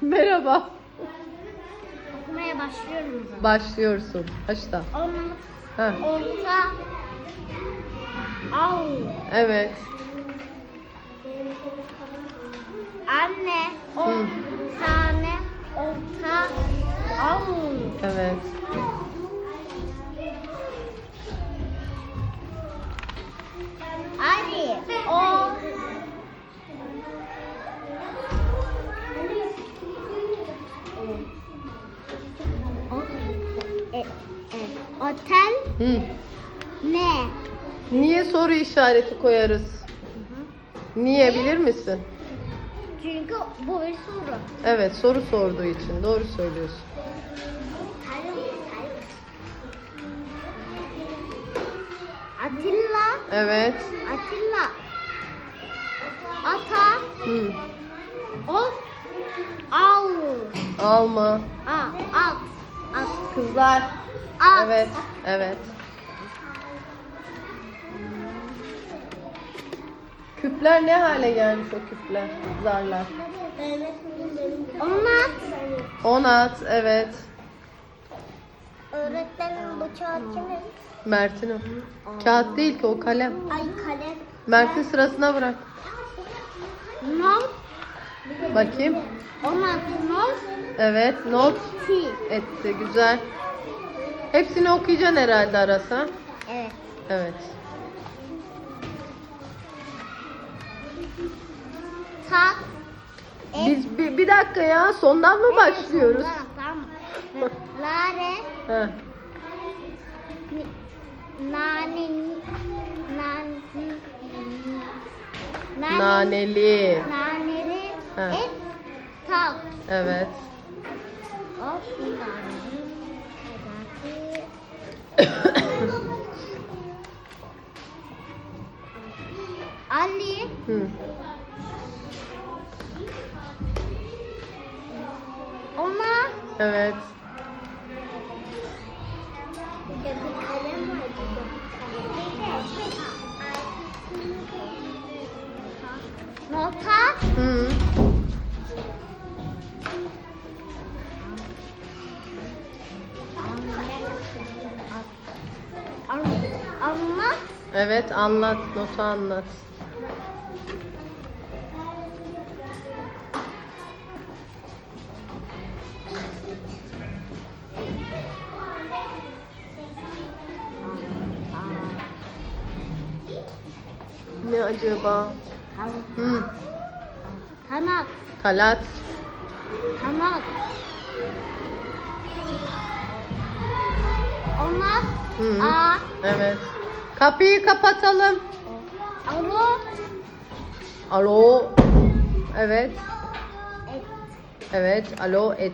Merhaba. Okumaya başlıyorum o zaman. Başlıyorsun. Başla. On, Ha. orta, al, Evet. anne, on Hı. tane, orta, al. Evet. Ali, o. Otel Hı. ne? Niye soru işareti koyarız? Niye bilir misin? Çünkü bu bir soru. Evet soru sorduğu için doğru söylüyorsun. Atilla, Evet. Atilla. Ata, Hı. o, al. Alma. A, at, at, Kızlar. At. Evet. Evet. Küpler ne hale gelmiş o küpler? Zarlar. Onlar Onat. Evet. öğretmenin bıçağı kimin? Mert'in o. Kağıt değil ki o kalem. Ay kalem. Mert'in sırasına bırak. Not. Bakayım. Onlar not. Evet. Not Ti. etti. Güzel. Hepsini okuyacaksın herhalde arasa. Evet. Evet. Tak. Biz bir, bir dakika ya sondan mı başlıyoruz? Lare. Ha. Nane. Nane. Naneli. Naneli. Ha. Et. Tak. Evet. Hop. Ali. Hı. Ona. Evet. Nota. Hı. Evet anlat. Notu anlat. Ne acaba? Hı. Kanat. Talat. Kanat. Onat. Hı. A. Evet. Kapıyı kapatalım. Alo. Alo. Evet. Et. Evet. Alo et.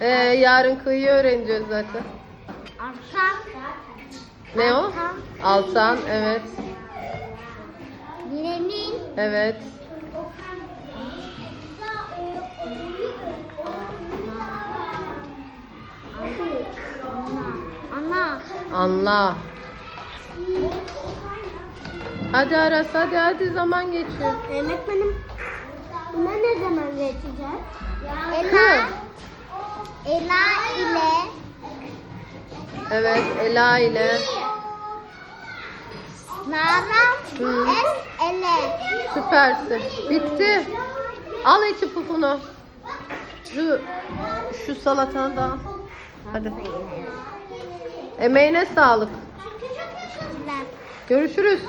Ee, yarın kıyı öğreneceğiz zaten. Artan. Ne o? Altan. Altan. Evet. Evet. Anla. Hadi Aras hadi hadi zaman geçiyor. Öğretmenim. Buna ne zaman geçeceğiz? Ela. Ela ile Evet Ela ile. Nara. Hı. Es ele. Süpersin. Bitti. Al eti pufunu. Şu, şu salatanı da al. Hadi. Emeğine sağlık. Görüşürüz.